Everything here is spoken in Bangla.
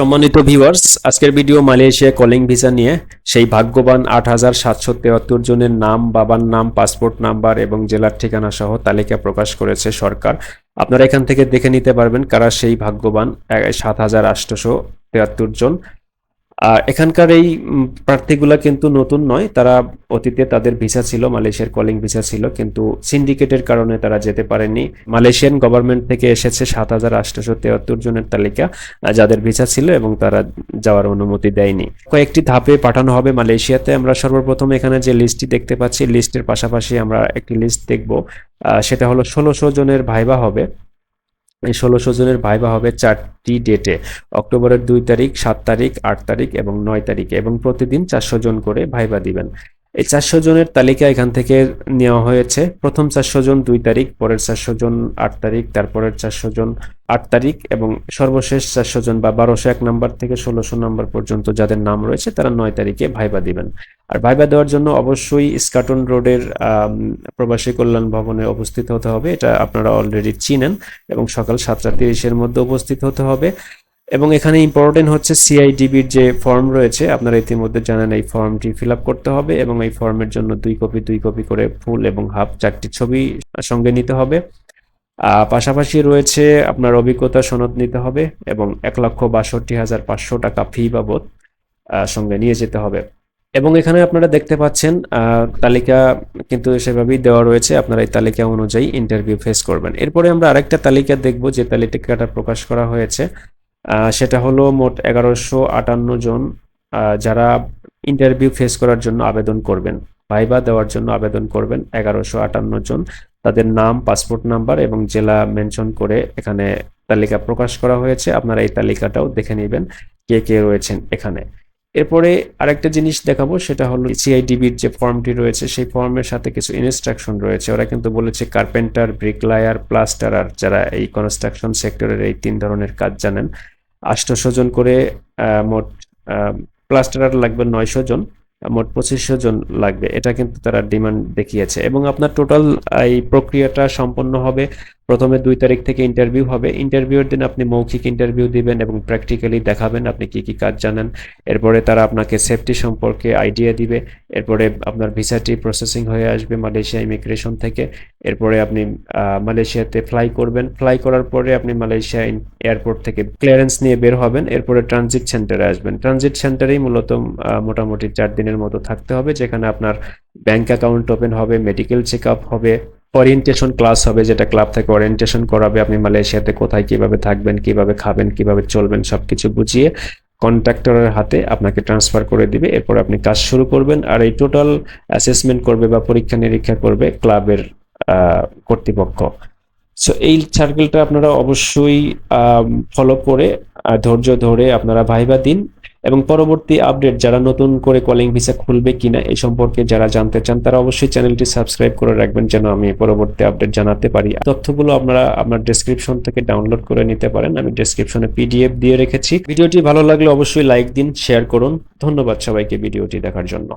সম্মানিত ভিউয়ার্স আজকের ভিডিও মালয়েশিয়া কলিং ভিসা নিয়ে সেই ভাগ্যবান আট হাজার সাতশো তেয়াত্তর জনের নাম, বাবার নাম পাসপোর্ট নাম্বার এবং জেলার ঠিকানা সহ তালিকা প্রকাশ করেছে সরকার। আপনারা এখান থেকে দেখে নিতে পারবেন কারা সেই ভাগ্যবান সাত হাজার আটশোশো তেয়াত্তর জন। আর এখানকার এই প্রার্থীগুলা কিন্তু নতুন নয়। তারা অতীতে তাদের ভিসা ছিল, মালয়েশিয়ার কলিং ভিসা ছিল, কিন্তু সিন্ডিকেটের কারণে তারা যেতে পারেনি মালয়েশিয়ান গভর্নমেন্ট থেকে এসেছে সাত হাজার আটশোশো তেয়াত্তর জনের তালিকা যাদের ভিসা ছিল এবং তারা যাওয়ার অনুমতি দেয়নি। কয়েকটি ধাপে পাঠানো হবে মালয়েশিয়াতে। আমরা সর্বপ্রথম এখানে যে লিস্টটি দেখতে পাচ্ছি লিস্টের পাশাপাশি আমরা একটি লিস্ট দেখব। সেটা হলো ষোলোশো জনের ভাইবা হবে। এই ষোলোশো জনের ভাইবা হবে চারটি ডেটে। অক্টোবরের দুই তারিখ, সাত তারিখ, আট তারিখ এবং নয় তারিখে এবং প্রতিদিন চারশো জন করে ভাইবা দিবেন। এই চারশো জনের তালিকা এখান থেকে নেওয়া হয়েছে। প্রথম চারশো জন দুই তারিখ, পরের চারশো জন আট তারিখ, তারপরের চারশো জন আট তারিখ এবং সর্বশেষ চারশো জন বা বারোশো এক নাম্বার থেকে ষোলোশো নাম্বার পর্যন্ত যাদের নাম রয়েছে, তারা নয় তারিখে ভাইবা দিবেন। আর ভাইবা দেওয়ার জন্য অবশ্যই স্কাটন রোডের প্রবাসী কল্যাণ ভবনে উপস্থিত হতে হবে। এটা আপনারা অলরেডি চিনেন এবং সকাল সাতটা তিরিশের মধ্যে উপস্থিত হতে হবে। এবং এখানে ইম্পর্টেন্ট হচ্ছে সিআইডিবির যে ফর্ম রয়েছে, আপনারা ইতিমধ্যে জানেন এই ফর্মটি ফিল করতে হবে এবং এই ফর্মের জন্য দুই কপি দুই কপি করে ফুল এবং হাফ চারটি ছবি সঙ্গে নিতে হবে। পাশাপাশি রয়েছে আপনার অভিজ্ঞতা সনদ নিতে হবে এবং এক লক্ষ বাষট্টি হাজার পাঁচশো টাকা ফি বাবদ সঙ্গে নিয়ে যেতে হবে। এবং এখানে আপনারা দেখতে পাচ্ছেন তালিকা কিন্তু সেভাবেই দেওয়া রয়েছে, আপনারা এই তালিকা অনুযায়ী ইন্টারভিউ ফেস করবেন। এরপরে আমরা আরেকটা তালিকা দেখব, যে তালিকাটা প্রকাশ করা হয়েছে। সেটা হলো মোট এগারোশো আটান্ন জন যারা ইন্টারভিউ ফেস করার জন্য আবেদন করবেন ভাইবা দেওয়ার জন্য আবেদন করবেন, এগারোশো আটান্ন জন। তাদের নাম পাসপোর্ট নাম্বার এবং জেলা মেনশন করে এখানে তালিকা প্রকাশ করা হয়েছে। আপনারা এই তালিকাটাও দেখে নেবেন কে কে রয়েছেন এখানে। এরপরে আরেকটা জিনিস দেখাবো, সেটা হলো সিআইডিবির যে ফর্মটি রয়েছে, সেই ফর্মের সাথে কিছু ইনস্ট্রাকশন রয়েছে। ওরা কিন্তু বলেছে কার্পেন্টার ব্রিকলায়ার প্লাস্টারার যারা এই কনস্ট্রাকশন সেক্টরের এই তিন ধরনের কাজ জানেন আষ্টশো জন করে মোট প্লাস্টারার লাগবে নয়শো জন, মোট পঁচিশশো জন লাগবে। এটা কিন্তু তারা ডিমান্ড দেখিয়েছে। এবং আপনার টোটাল এই প্রক্রিয়াটা সম্পন্ন হবে প্রথমে দুই তারিখ থেকে ইন্টারভিউ হবে। ইন্টারভিউর দিন আপনি মৌখিক ইন্টারভিউ দিবেন এবং প্র্যাকটিক্যালি দেখাবেন আপনি কি কি কাজ জানেন। এরপরে তারা আপনাকে সেফটি সম্পর্কে আইডিয়া দিবে। এরপরে আপনার ভিসাটি প্রসেসিং হয়ে আসবে মালয়েশিয়া ইমিগ্রেশন থেকে। এরপরে আপনি মালয়েশিয়াতে ফ্লাই করবেন। ফ্লাই করার পরে আপনি মালয়েশিয়া এয়ারপোর্ট থেকে ক্লিয়ারেন্স নিয়ে বের হবেন। এরপরে ট্রানজিট সেন্টারে আসবেন। ট্রানজিট সেন্টারেই মূলত মোটামুটি চার দিনের মতো থাকতে হবে। যেখানে আপনার ব্যাংক অ্যাকাউন্ট ওপেন হবে মেডিকেল চেক আপ হবে ওরিয়েন্টেশন ক্লাস হবে, যেটা ক্লাব থেকে ওরিয়েন্টেশন করাবে আপনি মালয়েশিয়াতে কোথায় কীভাবে থাকবেন, কীভাবে খাবেন, কীভাবে চলবেন, সবকিছু বুঝিয়ে কন্ট্রাক্টরের হাতে আপনাকে ট্রান্সফার করে দিবে। এরপর আপনি কাজ শুরু করবেন আর এই টোটাল অ্যাসেসমেন্ট করবে বা পরীক্ষা নিরীক্ষা করবে ক্লাবের কর্তৃপক্ষ। সো এই সার্কেলটা আপনারা অবশ্যই ফলো করে ধৈর্য ধরে আপনারা ভাইবা দিন। এবং পরবর্তী আপডেট যারা নতুন করে কলিং ভিসা খুলবে কিনা এই সম্পর্কে যারা জানতে চান, তারা অবশ্যই চ্যানেলটি সাবস্ক্রাইব করে রাখবেন যেন আমি পরবর্তী আপডেট জানাতে পারি। তথ্যগুলো আপনারা আপনার ডেসক্রিপশন থেকে ডাউনলোড করে নিতে পারেন। আমি ডেসক্রিপশনে পিডিএফ দিয়ে রেখেছি। ভিডিওটি ভালো লাগলে অবশ্যই লাইক দিন শেয়ার করুন। ধন্যবাদ সবাইকে ভিডিওটি দেখার জন্য।